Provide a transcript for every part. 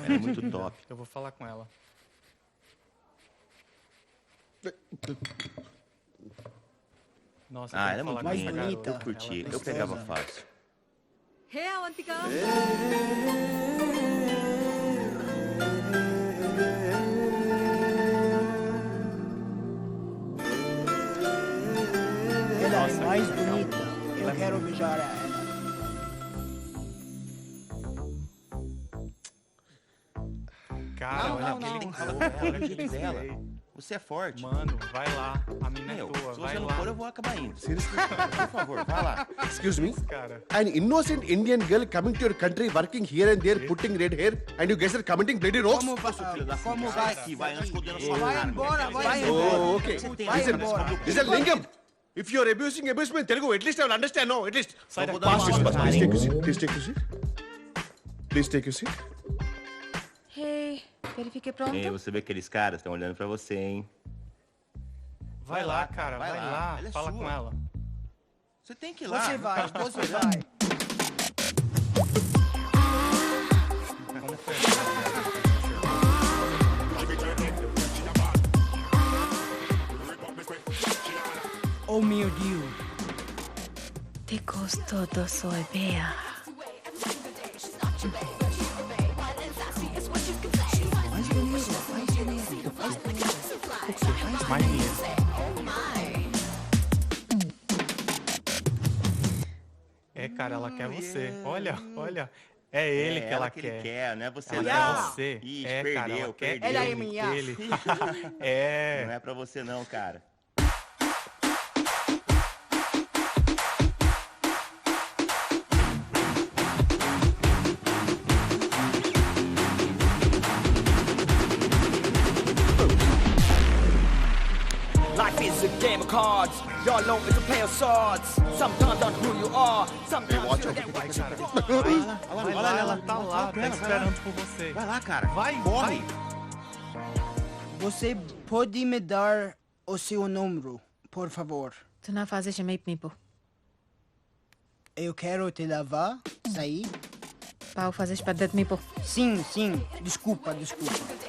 É Era muito top. Eu vou falar com ela. Nossa, ah, ela é muito mais bonita. Eu curti, eu pegava fácil. Real, antigão. Nossa, é mais bonita. Eu é quero beijar ela. Cara, Não, olha não, aquele não. corpo, Olha olha aquele aquele dela. Você é forte. Mano, vai lá. A mina é tua, se vai você não lá. for, eu vou acabar indo. Por favor, vai lá. Excuse me? Cara, An innocent Indian girl coming to your country, working here and there, putting red hair, and you guys are committing bloody rogues? Como, vai- Filho da como puta, vai? sai daqui, vai antes que eu sua Vai embora, vai Vai embora. Oh, okay. Vai Listen, embora. listen, Lingam. If you're abusing, abuse me in Telugu, at least I will understand, no, at least. sai daqui. dar uma Please, Please, please take your seat. Please take your seat. Please take your seat. Hey, verifique pronto. Ei, você vê aqueles caras estão olhando pra você, hein? Vai lá, cara, vai, vai lá. lá. Ela é Fala sua. com ela. Você tem que ir lá. Você vai, você vai. Oh meu Deus. Te gostou do soy dinheiro. É, cara, ela quer você. Olha, olha. É ele É que ela, que quer. ele quer, não é você Ela não. quer você. Ixi, é, perdeu, cara, ela quer perdeu. Ela é ele, minha. ele. é. Não é pra você não, cara. Cards. Y'all know it's a play of swords. Sometimes on who you are. Sometimes you get Vai, cara. Vai, vai lá, ela tá lá, tá esperando por você. Vai lá, cara. Vai, Corre. vai. Você pode me dar o seu número, por favor? Tu não fazes meio mipo. Eu quero te levar, sair. Pau fazes para mipo. Sim, sim. Desculpa, desculpa.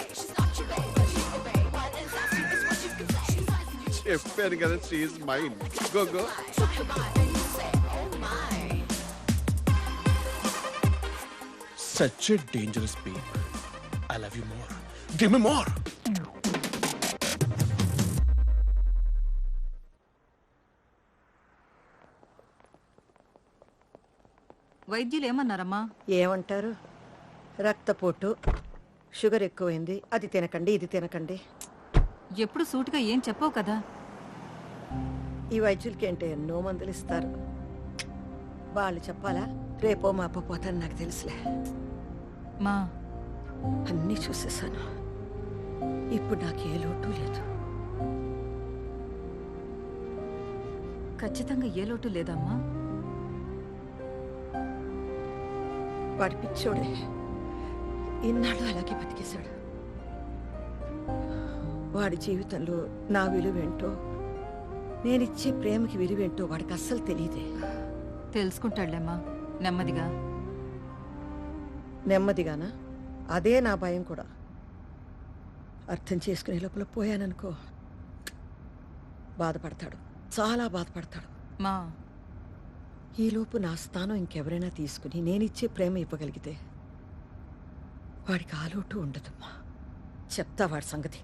చెప్పాను కదా she is mine గోగో such a dangerous peep I love you more give me more వైద్యులు ఏమన్నారమ్మా? ఏమంటారు? రక్తపోటు sugar ఎక్కువైంది. అది తినకండి ఇది తినకండి. ఎప్పుడు సూటిగా ఏం చెప్పవు కదా. ఈ వైద్యులకి ఏంటి ఎన్నో మందులు ఇస్తారు. వాళ్ళు చెప్పాలా? రేపో మాపో పోతాను నాకు తెలుసులే. మా. అన్నీ చూసేసాను ఇప్పుడు నాకు ఏ లోటు లేదు. ఖచ్చితంగా ఏ లోటు లేదమ్మా. వాడి పిచ్చోడే. ఇన్నాళ్ళు అలాగే బతికేశాడు. వాడి జీవితంలో నా విలువేంటో నేనిచ్చే ప్రేమకి విలువేంటో వాడికి అస్సలు తెలియదే తెలుసుకుంటాడులేమ్మా. నెమ్మదిగా. నెమ్మదిగానా? అదే నా భయం కూడా. అర్థం చేసుకునే లోపల పోయాననుకో బాధపడతాడు. చాలా బాధపడతాడు. మా. ఈలోపు నా స్థానం ఇంకెవరైనా తీసుకుని నేనిచ్చే ప్రేమ ఇవ్వగలిగితే వాడికి ఆలోటు ఉండదమ్మా. చెప్తా వాడి సంగతి.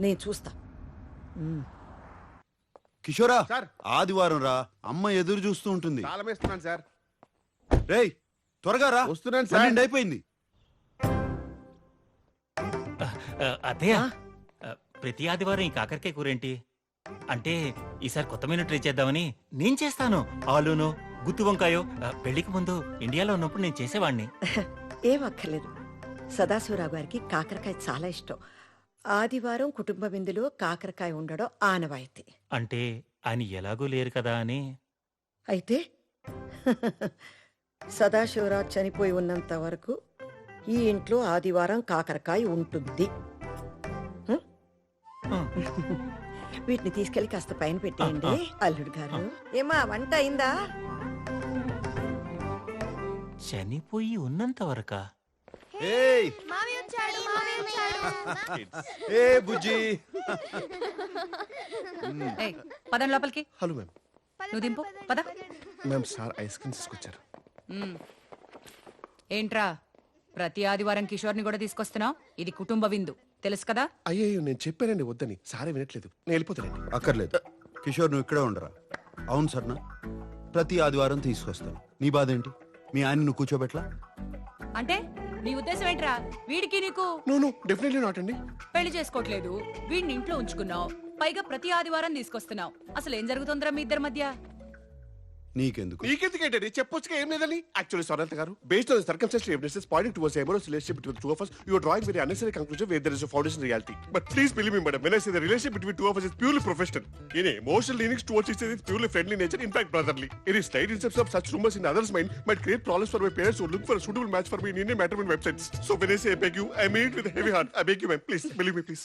నేను చూస్తా. కిషోరా సార్. ఆదివారం రా. అమ్మ ఎదురు చూస్తూ ఉంటుంది. తాళం వేస్తున్నాను సార్. రేయ్ త్వరగా రా. వస్తున్నాను సార్. పన్నెండు అయిపోయింది. అదే ప్రతి ఆదివారం ఈ కాకరకాయ కూరేంటి? అంటే ఈసారి కొత్త మెనూ ట్రై చేద్దామని నేను చేస్తాను. ఆలూను గుత్తి వంకాయో ఆ, పెళ్ళికి ముందు ఇండియాలో ఉన్నప్పుడు నేను చేసేవాడిని ఏం అక్కర్లేదు. సదాశివరావు గారికి కాకరకాయ చాలా ఇష్టం. ఆదివారం కుటుంబ విందులో కాకరకాయ ఉండడం ఆనవాయితీ. అంటే ఆయన ఎలాగూ లేరు కదా అని? అయితే సదాశివరావు చనిపోయి ఉన్నంత వరకు ఈ ఇంట్లో ఆదివారం కాకరకాయ ఉంటుంది. హ్మ్? వీటిని తీసుకెళ్ళి కాస్త పైన పెట్టేయండి అల్లుడు గారు. ఏమా వంట అయిందా? చనిపోయి ఉన్నంత వరకా? ఏయ్. ఏ బుజ్జి. ఏయ్ పదం లోపలికి. Hello ma'am. నువ్వు దింపు పద. మ్యామ్ సార్ ఐస్ క్రీమ్ తీసుకొచ్చారు. ఏంట్రా? ప్రతి ఆదివారం కిషోర్ని కూడా తీసుకొస్తున్నావు? ఇది కుటుంబ విందు. తెలుసు కదా? అయ్యో నేను చెప్పానండి వద్దని. సారే వినట్లేదు. నేను వెళ్ళిపోతానండి అక్కర్లేదు. కిషోర్ నువ్వు ఇక్కడే ఉండరా? అవును సర్నా. ప్రతి ఆదివారం తీసుకొస్తాను. నీ బాధ ఏంటి? మీ ఆయన నువ్వు కూర్చోబెట్లా అంటే? నీ ఉద్దేశం ఏంట్రా? వీడికి నీకు నో నో డెఫినెట్లీ నాట్ అండి. పెళ్ళి చేసుకోవట్లేదు. వీడిని ఇంట్లో ఉంచుకున్నావు. పైగా ప్రతి ఆదివారం తీసుకొస్తున్నావు. అసలు ఏం జరుగుతుందిరా మీ ఇద్దరి మధ్య? నీకెందుకు నీకెందుకేంటండి చెప్పొచ్చుగా ఏం లేదని యాక్చువల్లీ సొనంత గారు based on circumstantial evidences point towards amorous relationship between two of us you are drawing very unnecessary conclusion where there is a foundation reality but please believe me madam when i say the relationship between two of us is purely professional in emotional leanings towards each other is purely friendly nature in fact brotherly any slight instances of such rumors in others mind might create problems for my parents who look for a suitable match for me in Indian matrimony websites so when i say i beg you i mean it with a heavy heart i beg you ma'am please believe me please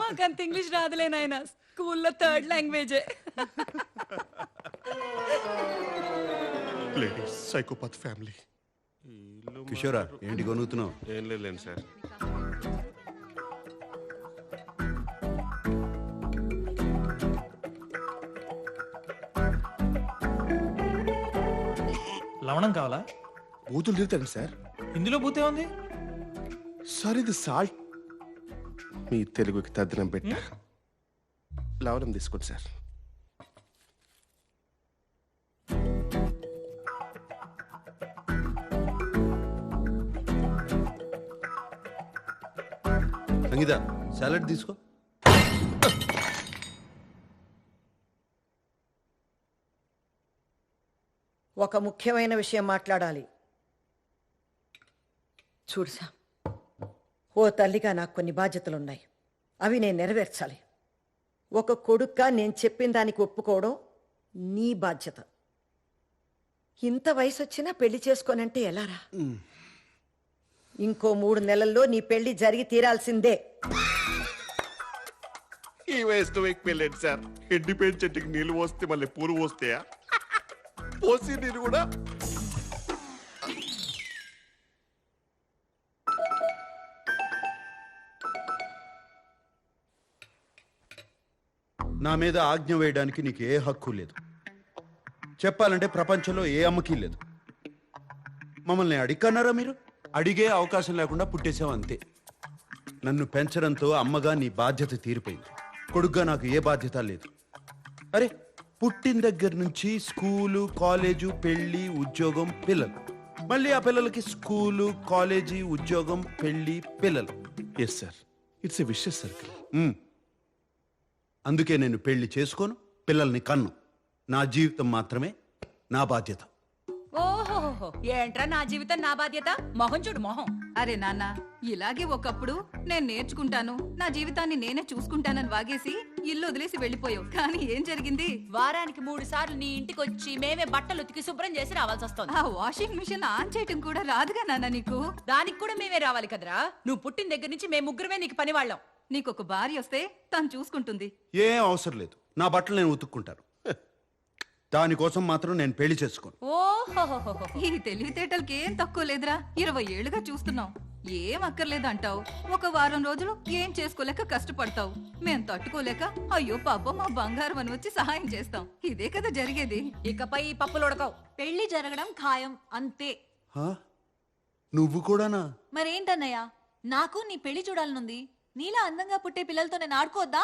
మాకంత English రాదులే నాయన స్కూల్లో third లాంగ్వేజే. Psychopath family. కిషోరా ఏంటి కొనుగుతున్నావు ఏం లేదు సార్. లవణం కావాలా? బూతులు తిరుగుతాను సార్. ఇందులో బూతే ఉంది? సార్ ఇది సాల్ట్. మీ తెలుగుకి తద్దినం పెట్ట. లవణం తీసుకోండి సార్ సంగీత సాలడ్ తీసుకో ఒక ముఖ్యమైన విషయం మాట్లాడాలి. చూడు ఓ తల్లిగా నాకు కొన్ని బాధ్యతలున్నాయి. అవి నేను నెరవేర్చాలి. ఒక కొడుక్గా నేను చెప్పిన దానికి ఒప్పుకోవడం నీ బాధ్యత. ఇంత వయసు వచ్చినా పెళ్ళి చేసుకోనంటే ఎలారా? ఇంకో మూడు నెలల్లో నీ పెళ్ళి జరిగి తీరాల్సిందే. ఈ వయసులో వెళ్ళండి సార్? ఎండిపోయిన చెట్టుకి నీళ్ళు పోస్తే మళ్ళీ పూలు పోస్తాయా? పోసి నీరు కూడా నా మీద ఆజ్ఞ వేయడానికి నీకు ఏ హక్కు లేదు. చెప్పాలంటే ప్రపంచంలో ఏ అమ్మకి లేదు. మమ్మల్ని అడిగన్నారా మీరు? అడిగే అవకాశం లేకుండా పుట్టేసావు అంతే. నన్ను పెంచడంతో అమ్మగా నీ బాధ్యత తీరిపోయింది. కొడుగ్గా నాకు ఏ బాధ్యత లేదు. అరే పుట్టిన దగ్గర నుంచి స్కూలు కాలేజు పెళ్ళి ఉద్యోగం పిల్లలు. మళ్ళీ ఆ పిల్లలకి స్కూలు కాలేజీ ఉద్యోగం పెళ్ళి పిల్లలు. Yes sir it's a vicious circle. అందుకే నేను పెళ్ళి చేసుకోను పిల్లల్ని కన్ను. నా జీవితం మాత్రమే నా బాధ్యత. ఓహో ఏంట్రా నా జీవితం నా బాధ్యత? మొహం చూడు మొహం. అరే నాన్న ఇలాగే ఒకప్పుడు నేను నేర్చుకుంటాను. నా జీవితాన్ని నేనే చూసుకుంటానని వాగేసి ఇల్లు వదిలేసి వెళ్ళిపోయావు. కానీ ఏం జరిగింది? వారానికి మూడు సార్లు నీ ఇంటికి వచ్చి మేమే బట్టలు ఉతికి శుభ్రం చేసి రావాల్సి వస్తుంది. ఆ వాషింగ్ మిషన్ ఆన్ చేయటం కూడా రాదుగా నాన్న నీకు? దానికి కూడా మేమే రావాలి కదరా. నువ్వు పుట్టిన దగ్గర నుంచి మేము ముగ్గురమే నీకు పని వాళ్ళం నీకు ఒక భార్య వస్తే తను చూసుకుంటుంది. ఏం అవసరం లేదు. నా బట్టలు నేను ఉతుక్కుంటాను. దానికోసం మాత్రం నేను పెళ్ళి చేసుకోను. ఓహో ఈ తెలివితేటలకి ఏం తక్కువ లేదురా. ఇరవై ఏళ్ళుగా చూస్తున్నాం ఏం అక్కర్లేదు అంటావు. ఒక వారం రోజులు ఏం చేసుకోలేక కష్టపడతావు. మేం తట్టుకోలేక అయ్యో పాపం మా బంగారం అని వచ్చి సహాయం చేస్తాం. ఇదే కదా జరిగేది. ఇకపై ఈ పప్పులు ఉడకవు. పెళ్ళి జరగడం ఖాయం. అంతే. హా? నువ్వు కూడానా? మరేంటన్నయ్య? నాకు నీ పెళ్ళి చూడాలనుంది. నీలా అందంగా పుట్టే పిల్లలతో నేను ఆడుకోవద్దా?